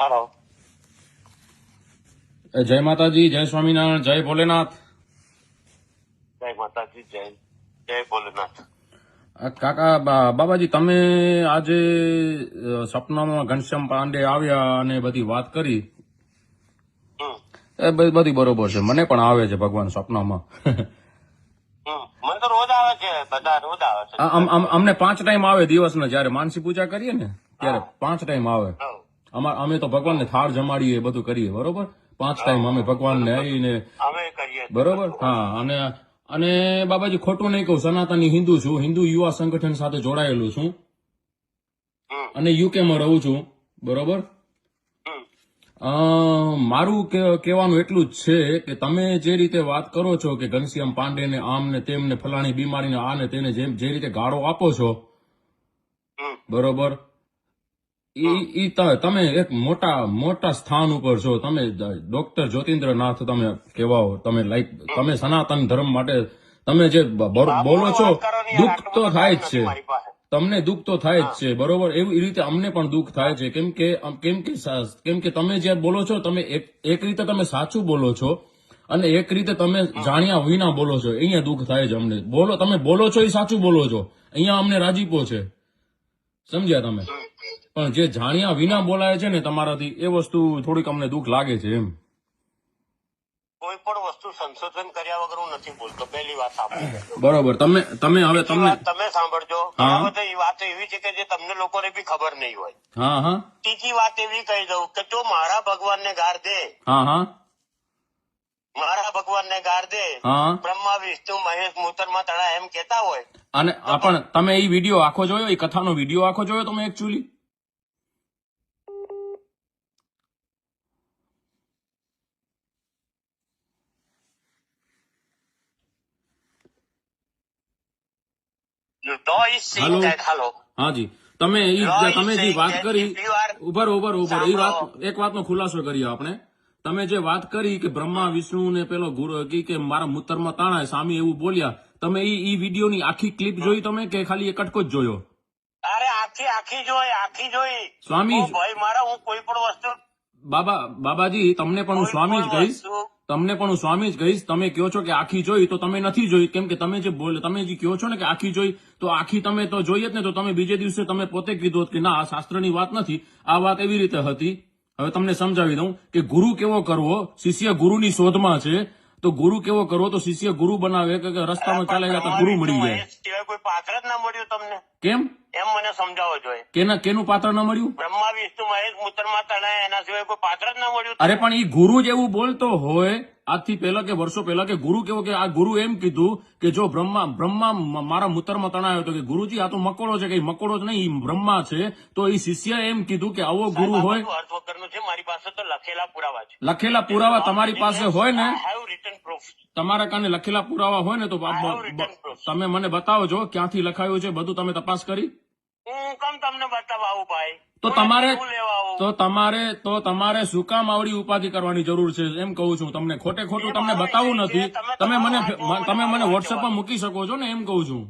હાલો જય માતાજી જય સ્વામિનારાયણ જય ભોલેનાથ. જય માતાજી જય જય ભોલેનાથ. કાકા બાબાજી તમે આજે સપનામાં ઘનશ્યામ પાંડે આવ્યા અને બધી વાત કરી? હમ. એ બધી બરોબર છે. મને પણ આવે છે ભગવાન સપનામાં. અમને પાંચ ટાઈમ આવે દિવસ ને જયારે માનસી પૂજા કરીએ ને ત્યારે પાંચ ટાઈમ આવે. અમાર અમે તો ભગવાનને થાળ જમાડીએ બધું કરીએ બરોબર? પાંચ ટાઈમ અમે ભગવાનને આવીને. બરોબર? હા અને અને બાબાજી ખોટું નહીં કહું સનાતની હિન્દુ છું હિન્દુ યુવા સંગઠન સાથે જોડાયેલું છું. અને યુકેમાં રહું છું બરોબર? અ, મારું કહેવાનું એટલું જ છે કે તમે જે રીતે વાત કરો છો કે ઘનશ્યામ પાંડેને આમ ને તેમ ને ફલાણી બીમારીને આ ને તેને જેમ જે રીતે ગાળો આપો છો બરોબર? ઈ તમે એક મોટા મોટા સ્થાન ઉપર છો. તમે ડોક્ટર જ્યોતિન્દ્રનાથ તમે કહેવાઓ. તમે લાઈક તમે સનાતન ધર્મ માટે તમે જે બોલો છો દુઃખ તો થાય જ છે. તમને દુઃખ તો થાય જ છે. બરોબર? એવી રીતે અમને પણ દુઃખ થાય છે. કેમ કે કેમ કે કેમ કે તમે જે બોલો છો તમે એક એક રીતે તમે સાચું બોલો છો અને એક રીતે તમે જાણ્યા વિના બોલો છો. અહીંયા દુઃખ થાય છે અમને. બોલો તમે બોલો છો એ સાચું બોલો છો. અહીંયા અમને રાજીપો છે. સમજ્યા તમે? પણ જે જાણ્યા વિના બોલાય છે ને તમારાથી એ વસ્તુ થોડીક અમને દુઃખ લાગે છે એમ. કોઈ પણ વસ્તુ સંશોધન કર્યા વગર હું નથી બોલતો પહેલી વાત સાંભળો. બરોબર તમે તમે હવે બીજી તમને તમે સાંભળજો. હા. એ વાત એવી છે કે જે તમને લોકોને બી ખબર નહીં હોય. હા હા. ત્રીજી વાત એવી કહી દઉં કે જો મારા ભગવાનને ગાર દે હા હા. મારા ભગવાનને ગાર દે હા. બ્રહ્મા વિષ્ણુ મહેશ મૂતરમાં તળા એમ કેતા હોય અને પણ તમે એ વીડિયો આખો જોયો? એ કથાનો વીડિયો આખો જોયો તમે એકચ્યુઅલી હાલો હાજી તમે તમે જે વાત કરી ઉભર ઉભર ઉભર એ વાત એક વાતનો ખુલાસો કર્યો આપણે. તમે જે વાત કરી કે બ્રહ્મા વિષ્ણુ ને પેલો ગુરુ કે મારા મૂતરમાં તાણા સામી એવું બોલ્યા તમે ઈ ઈ વિડીયોની આખી ક્લિપ જોઈ તમે કે ખાલી એક કટકો જ જોયો? અરે આખી આખી જોઈ આખી જોઈ. સ્વામી ભાઈ મારા હું કોઈ પણ વસ્તુ બાબા બાબાજી તમને પણ હું સ્વામી જ કહીશ. તમને પણ હું સ્વામી જ કહીશ તમે કહો છો કે આખી જોઈ તો તમે નથી જોઈ. કેમ કે તમે જે બોલ તમે જે કહો છો ને કે આખી જોઈ તો આખી તમે તો જોઈ જ ને તો તમે બીજે દિવસે તમે પોતે કીધું કે ના આ શાસ્ત્રની વાત નથી. આ વાત એવી રીતે હતી. હવે તમને સમજાવી દઉં કે ગુરુ કેવો કરવો? શિષ્ય ગુરુની શોધમાં છે. તો ગુરુ કેવો કરવો? તો શિષ્ય ગુરુ બનાવે કે રસ્તામાં ચાલે ગયા તો ગુરુ મળી જાય. કોઈ પાત્ર જ ના મળ્યું તમને? કેમ? એમ મને સમજાવો જોઈએ. કેના કેનું પાત્ર ન મળ્યું? બ્રહ્મા વિષ્ણુ મહેશ મૂતરમાં તળાય એના સિવાય કોઈ પાત્ર જ ના મળ્યું. અરે પણ એ ગુરુ જેવું બોલતો હોય આજથી પહેલા કે વર્ષો પહેલા કે ગુરુ કેવો કે આ ગુરુ એમ કીધું કે જો બ્રહ્મા બ્રહ્મા મારા મૂતરમાં તણાયો હતો કે ગુરુજી આ તો મકોડો છે કે મકોડો જ નહીં બ્રહ્મા છે તો એ શિષ્ય એમ કીધું કે આવો ગુરુ હોય. અર્થ વગરનું છે મારી પાસે તો લખેલા પુરાવા છે. લખેલા પુરાવા તમારી પાસે હોય ને? તમારા કાને લખેલા પુરાવા હોય ને તો. તમે મને બતાવજો ક્યાંથી લખાયું છે બધું તમે તપાસ કરી. હું કેમ તમને બતાવવા આવું ભાઈ? તો તમારે તો તમારે તો તમારે શું કામ આવડી ઉપાધિ કરવાની જરૂર છે? એમ કહું છું તમને ખોટે ખોટું તમને બતાવું નથી. તમે મને તમે મને વોટ્સએપ પર મૂકી શકો છો ને એમ કહું છું.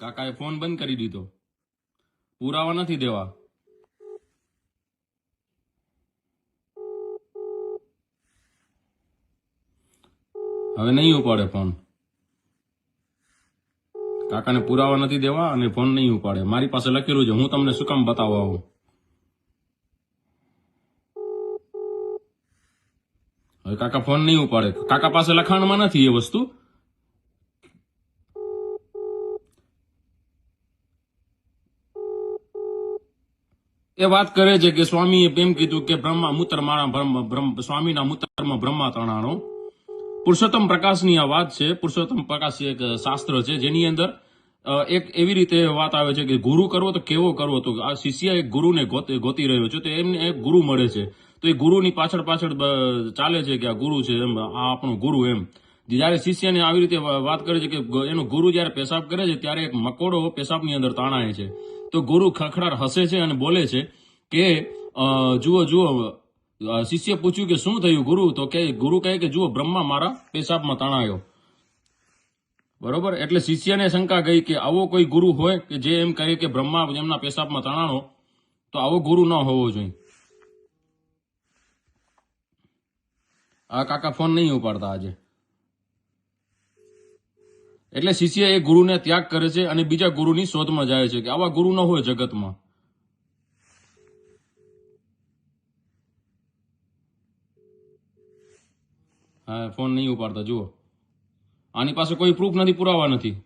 કાકાએ ફોન બંધ કરી દીધો. પુરાવા નથી દેવા. હવે નહીં ઉપાડે ફોન. કાકાને પુરાવા નથી દેવા અને ફોન નહીં ઉપાડે. મારી પાસે લખેલું છે, હું તમને શું કામ બતાવવા આવું? હવે કાકા ફોન નહીં ઉપાડે. કાકા પાસે લખાણમાં નથી એ વસ્તુ? એ વાત કરે છે કે સ્વામીએ એમ કીધું કે બ્રહ્મા મૂત્ર મારા સ્વામીના મૂત્રમાં બ્રહ્મા તણાણો પુરુષોત્તમ પ્રકાશની આ વાત છે. પુરુષોત્તમ પ્રકાશ એક શાસ્ત્ર છે જેની અંદર એક એવી રીતે વાત આવે છે કે ગુરુ કરવો તો કેવો કરવો? તો આ શિષ્ય એક ગુરુને ગોત- રહ્યો છે. તો એમને એક ગુરુ મળે છે. તો એ ગુરુની પાછળ પાછળ ચાલે છે કે આ ગુરુ છે એમ, આ આપણો ગુરુ એમ. જયારે શિષ્યને આવી રીતે વાત કરે છે કે એનો ગુરુ જયારે પેશાબ કરે છે ત્યારે એક મકોડો પેશાબની અંદર તાણાય છે. તો ગુરુ ખખડાર હસે છે અને બોલે છે કે જુઓ જુઓ શિષ્ય પૂછ્યું કે શું થયું? ગુરુ તો કે, ગુરુ કહે કે, જુઓ, બ્રહ્મા મારા પેશાબમાં તણાયો. બરોબર? એટલે શિષ્યને શંકા ગઈ કે આવો કોઈ ગુરુ હોય કે જે એમ કહે કે બ્રહ્મા એમના પેશાબમાં તણાણો, તો આવો ગુરુ ન હોવો જોઈએ. આ કાકા ફોન નહીં ઉપાડતા આજે. એટલે શિષ્ય એ ગુરુને ત્યાગ કરે છે અને બીજા ગુરુની શોધમાં જાય છે કે આવા ગુરુ ન હોય જગતમાં. હા ફોન નહીં ઉપાડતા જુઓ. આની પાસે કોઈ પ્રૂફ નથી પુરાવા નથી.